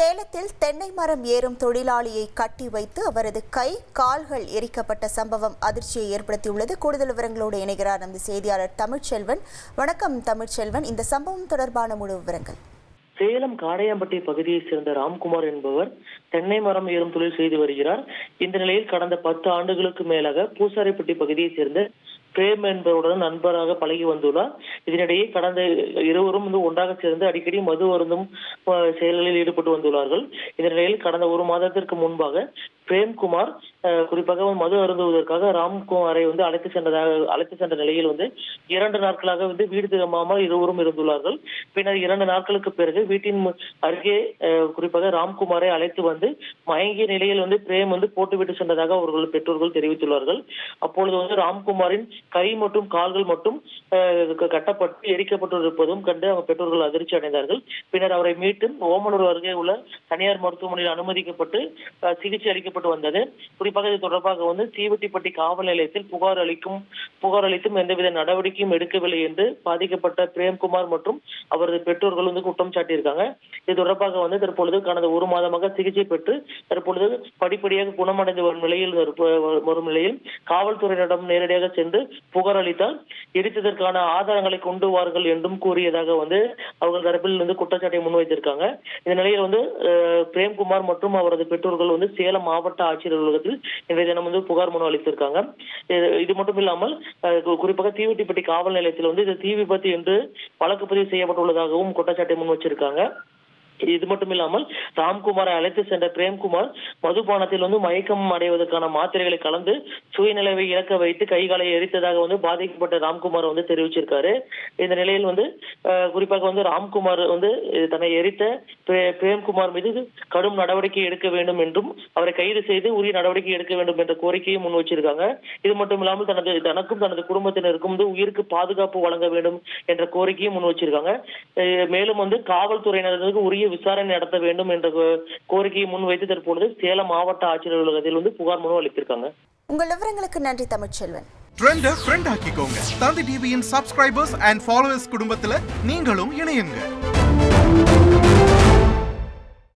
சேலத்தில் தென்னை மரம் ஏறும் தொழிலாளியை கட்டி வைத்து அவரது கை கால்கள் எரிக்கப்பட்ட சம்பவம் அதிர்ச்சியை ஏற்படுத்தியுள்ளது. கூடுதல் விவரங்களோடு இணைகிறார் நமது செய்தியாளர் தமிழ்ச்செல்வன். வணக்கம் தமிழ்ச்செல்வன். இந்த சம்பவம் தொடர்பான முழு விவரங்கள். சேலம் காடையாம்பட்டி பகுதியைச் சேர்ந்த ராம்குமார் என்பவர் தென்னை மரம் ஏறும் தொழில் செய்து வருகிறார். இந்த நிலையில் கடந்த பத்து ஆண்டுகளுக்கு மேலாக பூசாரிப்பட்டி பகுதியைச் சேர்ந்த பிரேம் என்பவருடன் நண்பராக பழகி வந்துள்ளார். இதனிடையே கடந்த இருவரும் வந்து ஒன்றாக சேர்ந்து அடிக்கடி மது அருந்தும் செயல்களில் ஈடுபட்டு வந்துள்ளார்கள். இந்த நிலையில் கடந்த ஒரு மாதத்திற்கு முன்பாக பிரேம்குமார் குறிப்பாக மது அருந்துவதற்காக ராம்குமாரை வந்து அழைத்து சென்றதாக அழைத்து சென்ற நிலையில் வந்து இரண்டு நாட்களாக வந்து வீடு திரும்பாமல் இருவரும் இருந்துள்ளார்கள். பின்னர் இரண்டு நாட்களுக்கு பிறகு வீட்டின் அருகே குறிப்பாக ராம்குமாரை அழைத்து வந்து மயங்கிய நிலையில் வந்து பிரேம் வந்து போட்டுவிட்டு சென்றதாக அவர்கள் பெற்றோர்கள் தெரிவித்துள்ளார்கள். அப்பொழுது வந்து ராம்குமாரின் கை மற்றும் கால்கள் மட்டும் கட்ட க- எரிக்கப்பட்டிருப்பதும் கண்டு அவங்க பெற்றோர்கள் அதிர்ச்சி அடைந்தார்கள். பின்னர் அவரை மீட்டு ஓமலூர் அருகே உள்ள தனியார் மருத்துவமனையில் அனுமதிக்கப்பட்டு சிகிச்சை அளிக்கப்பட்டு வந்தது. குறிப்பாக இது தொடர்பாக வந்து தீவட்டிப்பட்டி காவல் நிலையத்தில் புகார் அளிக்கும் புகார் அளித்தும் எந்தவித நடவடிக்கையும் எடுக்கவில்லை என்று பாதிக்கப்பட்ட பிரேம்குமார் மற்றும் அவரது பெற்றோர்கள் வந்து குற்றம் சாட்டியிருக்காங்க. இது தொடர்பாக வந்து தற்பொழுது கடந்த ஒரு மாதமாக சிகிச்சை பெற்று தற்பொழுது படிப்படியாக குணமடைந்து வரும் நிலையில் வரும் நிலையில் காவல்துறையினரிடம் நேரடியாக சென்று புகார் அளித்தால் எரித்ததற்கான ஆதாரங்களை கொண்டு வார்கள் என்றும் கூறியதாக வந்து அவர்கள் தரப்பில் வந்து குற்றச்சாட்டை முன்வைத்திருக்காங்க. இந்த நிலையில் வந்து பிரேம்குமார் மற்றும் அவரது பெற்றோர்கள் வந்து சேலம் மாவட்ட ஆட்சியர் அலுவலகத்தில் இன்றைய தினம் வந்து புகார் மனு அளித்திருக்காங்க. இது- மட்டும் இல்லாமல் குறிப்பாக தீவட்டிப்பட்டி காவல் நிலையத்தில் வந்து இது தீ விபத்து என்று வழக்கு பதிவு செய்யப்பட்டுள்ளதாகவும் குற்றச்சாட்டை முன் வச்சிருக்காங்க இது மட்டும் இல்லாமல் ராம்குமாரை அழைத்து சென்ற பிரேம்குமார் மதுபானத்தில் வந்து மயக்கம் அடைவதற்கான மாத்திரைகளை கலந்து சுயநிலைவை இழக்க வைத்து கைகாலை எரித்ததாக வந்து பாதிக்கப்பட்ட ராம்குமார் வந்து தெரிவிச்சிருக்காரு. இந்த நிலையில் வந்து குறிப்பாக வந்து ராம்குமார் வந்து தன்னை எரித்த பிரேம்குமார் மீது கடும் நடவடிக்கை எடுக்க வேண்டும் என்றும் அவரை கைது செய்து உரிய நடவடிக்கை எடுக்க வேண்டும் என்ற கோரிக்கையை முன் வச்சிருக்காங்க. இது மட்டும் இல்லாமல் தனது தனக்கும் தனது குடும்பத்தினருக்கும் வந்து உயிருக்கு பாதுகாப்பு வழங்க வேண்டும் என்ற கோரிக்கையை முன் வச்சிருக்காங்க. மேலும் வந்து காவல்துறையினருக்கு உரிய விசாரணை நடத்த வேண்டும் என்ற கோரிக்கையை முன்வைத்து தற்பொழுது சேலம் மாவட்ட ஆட்சியர் அலுவலகத்தில் வந்து புகார் மனு அளித்திருக்காங்க. உங்கள் விவரங்களுக்கு நன்றி தமிழ்ச்செல்வன். ட்ரெண்ட ஃப்ரெண்ட் ஆக்கிக்கோங்க. தந்தி டிவியின் சப்ஸ்கிரைபர்ஸ் அண்ட் ஃபாலோவர்ஸ் குடும்பத்துல நீங்களும் இணையுங்க.